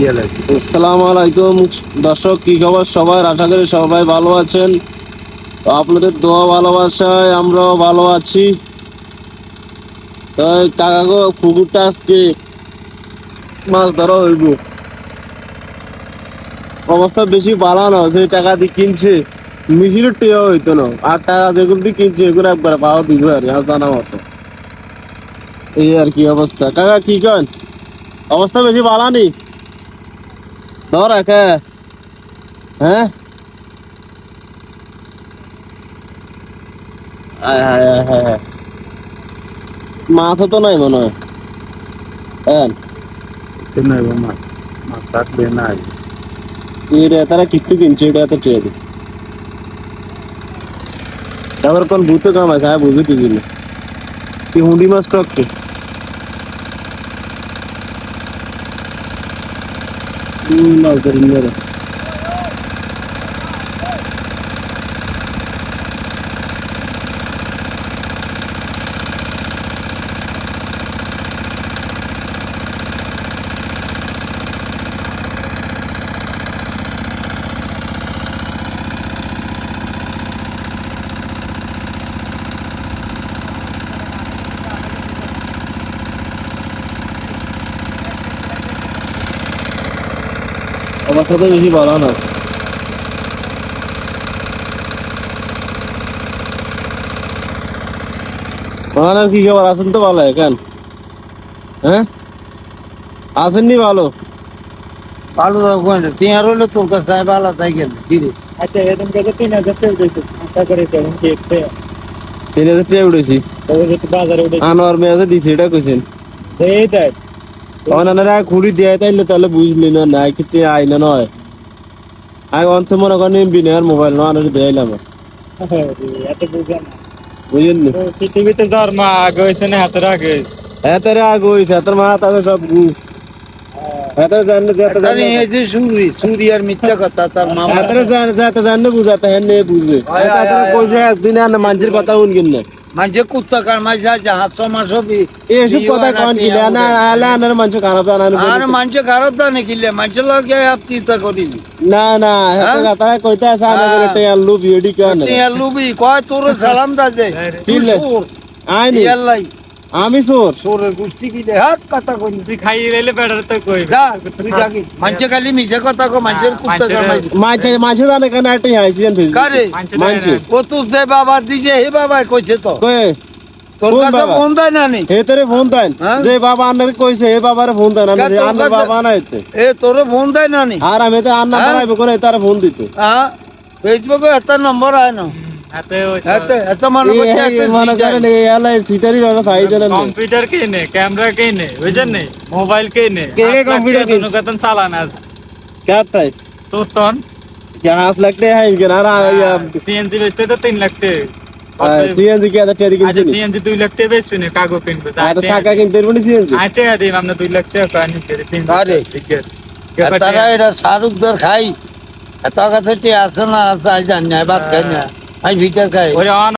আসসালামু আলাইকুম। দর্শক, কি খবর? সবাই আশা করি সবাই ভালো আছেন। আপনাদের দোয়া ভালোবাসায় আমরাও ভালো আছি। তো এই কাকাগো পুকুরটা আজকে মাছ ধরা হইব। অবস্থা বেশি ভালো না, যে টাকা দিয়ে কিনছে। মিশিলের টেয়া হইতো না। আর টাকা যেগুলো দিয়ে কিনছে, এগুলো একবার পাওয়া দিব আর আর জানা মতো। এই আর কি অবস্থা। কাকা, কি কন? অবস্থা বেশি ভালো নেই ধর একে হ্যাঁ আয় হায় হায় হায় হায়। মাছও তো নাই মনে হয় হ্যাঁ নাই মাছ মাছ থাকবে নাই এটা তারা কিত্তু কিনছে এটা এত ট্রেড তারপর কোন ভূত কাম আছে হ্যাঁ বুঝে দিল কি হুন্ডি মাছ টককে মাছ ধরি মেরে অবস্থা তো বেশি ভালো না। ওনার কি খবর? আছেন তো ভালো এখন? হ্যাঁ? আছেননি ভালো? ভালো থাকবেন টিয়ার হলে তোর কাছে ভালো তাই গেল আচ্ছা এরকম কাছে তিন হাজার টাকা দিয়েছে আশা করে তেমন কি একটা তিন হাজার টাকা উঠেছি? বাজারে উঠে আনোয়ার মেয়াজে দিছি এটা কইছেন। এই দেখ ওনারা খুঁড়ি দিয়ে তাইলে তাহলে বুঝলি না না কিছু আইনা নয়। আগে অন্ত মনে করেন এমবি নেই আর মোবাইল না আনার না বুঝলেন তো পৃথিবীতে যার মা আগে হয়েছে না হাতের আগে হয়েছে এত রে আগ হইছে এত মা তাদের সব গু। এত জানলে যেতে জানি এই যে সুরি সুরি আর মিথ্যা কথা তার মামা এত জানে যেতে জানলে বুঝাতে হ্যাঁ নে। মানুষের কুত্তা কার মাঝে জাহাজ সমাজ হবি এইসব কথা কন কি না আলে আনার মানুষ খারাপ জানানো আর মানুষে খারাপ দানে কিলে মানুষের লগে আপনি তা করিনি না না এত কথা কইতে আছে আমি করে তে আলু বিডি কেন টিয়ার লুবি কয় তোর সালাম দাজে কিলে? আইনি। লাই। আমি চোর। সোরের গোষ্ঠী কিলে হাত কথা কইনি তুই খাই রেলে বেড়ার তো কই যা তুই যাকি খালি মিছে কথা কো মানুষের কুত্তা কার মাঝে মাছ মাছ জানে কেন? ফেসবুক কারে? মানছি ও তো যে বাবা দিছে হে বাবা কইছে তো। কয়ে তোর কাছে ফোন দেয় না নি? হে তোরে ফোন দেন হ্যাঁ? যে বাবা আন্নার কইছে হে বাবারে ফোন দেন আমি কা আন্নার বাবা নাইতে এ তোরে ফোন দেয় না নি? আর আমি তো আন্না হ্যাঁ? বানাইব করে তার ফোন দিত। হ্যাঁ? ফেসবুকে এত নম্বর আয় না। কম্পিউটার কিনে ক্যামেরা কিনে বুঝেন নেই মোবাইল কিনে কম্পিউটার চালান আজ কে তোর তন यहाँ लाख टे है इनके ना सीएनजी बेचते तो तीन लाख टे सीएनजी क्या था टेडी किंतु सीएनजी दो लाख टे बेचते ने कागो पिन पे आटे साका किंतु तेरे बने सीएनजी आटे आदि हमने दो लाख टे का नहीं करे तीन अरे তারা এটা শাহরুখ দর খাই এত কাছে আসে না আজ জানি বাদ খাই না আমি ভিতর খাই।